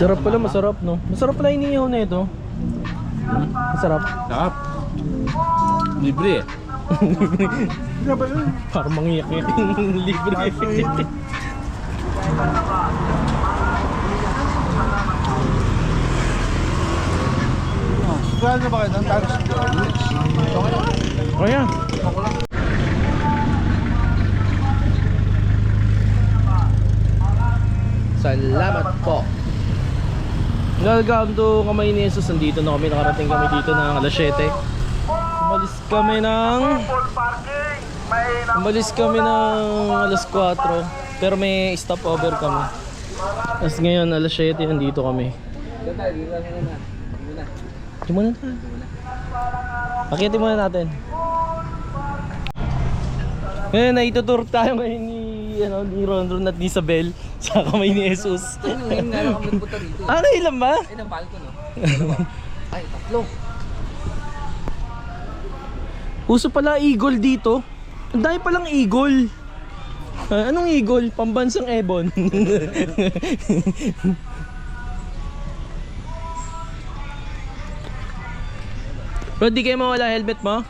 Sarap pala, masarap no. Masarap pala inihaw na ito. Masarap. Sarap. Libre eh. Parang mangiyak yung libre. Kaya na ba kayo? Ang tagas O yan. Salamat Welcome to Kamay ni Jesus. Nandito na kami. Nakarating kami dito ng alas 7. Umalis kami ng... Umalis kami ng alas 4. Pero may stopover kami. Tapos ngayon alas 7 nandito kami. Ito muna tayo. Pakitin muna natin. Ngayon, naitutur tayo ngayon ni, ano, ni Ron Ron at ni Isabel sa kamay ni Jesus. Ngayon nga lang kami nagpunta rito. ah, ilan ba? Ay, nang ko no? Ay, tatlo. Uso pala eagle dito. Ang dami palang eagle. Ah, anong eagle? Pambansang ebon. Bro, di kayo mawala helmet mo?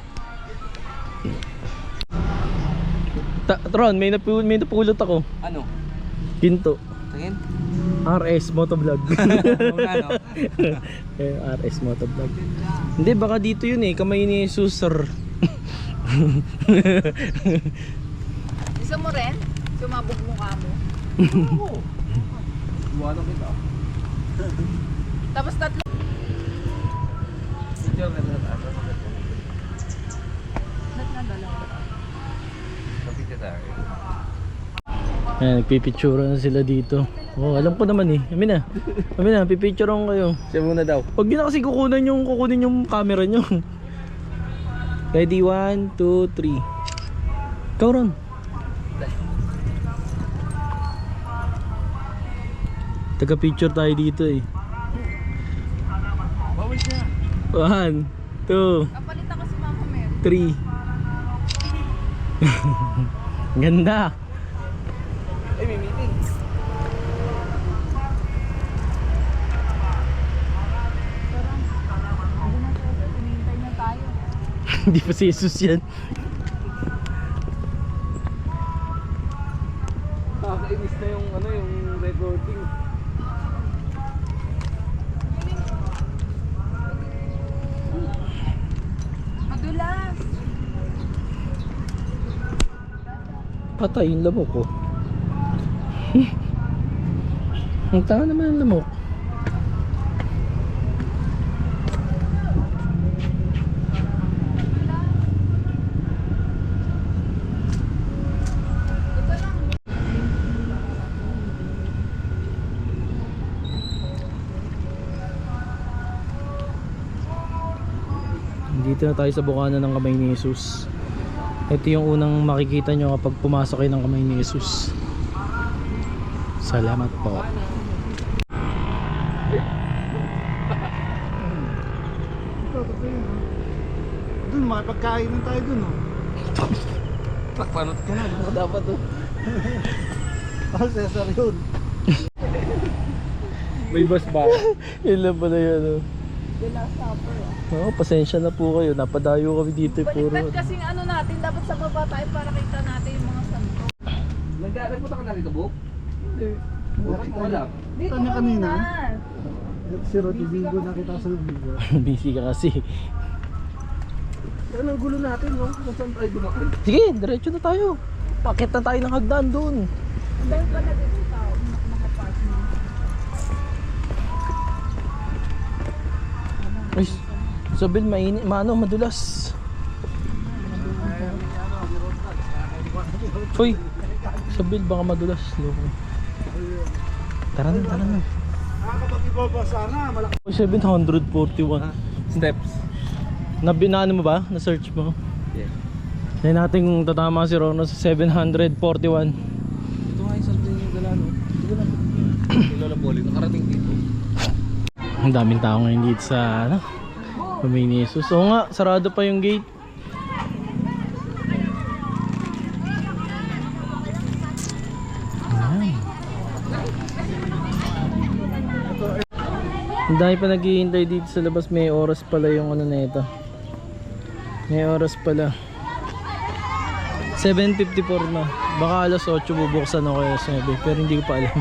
Ta Tron, may, napu may napulot ako. Ano? Ginto. Tingin? RS Motovlog. Oo eh, RS Motovlog. Hindi, baka dito yun eh. Kamay ni Suser. Gusto mo rin? Sumabog mukha mo. Buwan kita. Tapos tatlo. Video ka na tayo. Ba't na dalawa? Kapit ka tayo. Ayan, nagpipicture na sila dito. Oh, alam ko naman eh. Amin na. Amin na, pipicturean kayo. Siya muna daw. Huwag nyo na kasi kukunan yung, kukunin yung camera nyo. Ready? One, two, three. Ikaw Ron. Taga-picture tayo dito eh. Bawal siya. One, two, Kapalit ako si Mama Mary. three. Ganda. Ay, may meeting. Hindi pa si Jesus yan. Nakakainis na yung ano yung recording. Madulas. Patay yung lamok ko. Ang tanga naman ang lamok. Dito na tayo sa bukana ng kamay ni Jesus. Ito yung unang makikita nyo kapag pumasok kayo ng kamay ni Jesus. Salamat po. Doon, mga pagkainan tayo doon, oh. Takpanot ka na. Ano dapat to? Ah, Cesar yun. May bus ba? Yun lang pala yun. Oh. The last supper. Oo, pasensya na po kayo. Napadayo kami dito. eh, Puro. Baliktad kasing ano natin. Dapat sa baba tayo para kita natin yung mga santo. Nagpunta ka na rito, Bo? Hindi. Bakit? Dito Tanya ka kanina? Si Roti Bingo nakita sa video. Busy ka kasi. Yan ang gulo natin, no? Kung saan tayo dumakan? Sige, diretso na tayo. Pakit na tayo ng hagdan doon. Ang dahil pa na dito tao. Nakapark na. Ay, Sabil, mainit, maano, madulas. Uy, Sabil, baka madulas. Loko. Tara na, tara na. Nakakapag ibaba sana, malaki. 741. Steps. Nabinaan mo ba? Na-search mo? Yeah. Yan natin kung tatama si Rono sa 741. Ito nga yung something yung gala, no? Ito na. Yung Lola Polly, nakarating dito. Ang daming tao ngayon dito sa ano, Pamini Jesus. Oo nga, sarado pa yung gate. Ang dami pa naghihintay dito sa labas. May oras pala yung ano na. May oras pala. 7.54 na. Baka alas 8 bubuksan ako kaya 9. Pero hindi ko pa alam.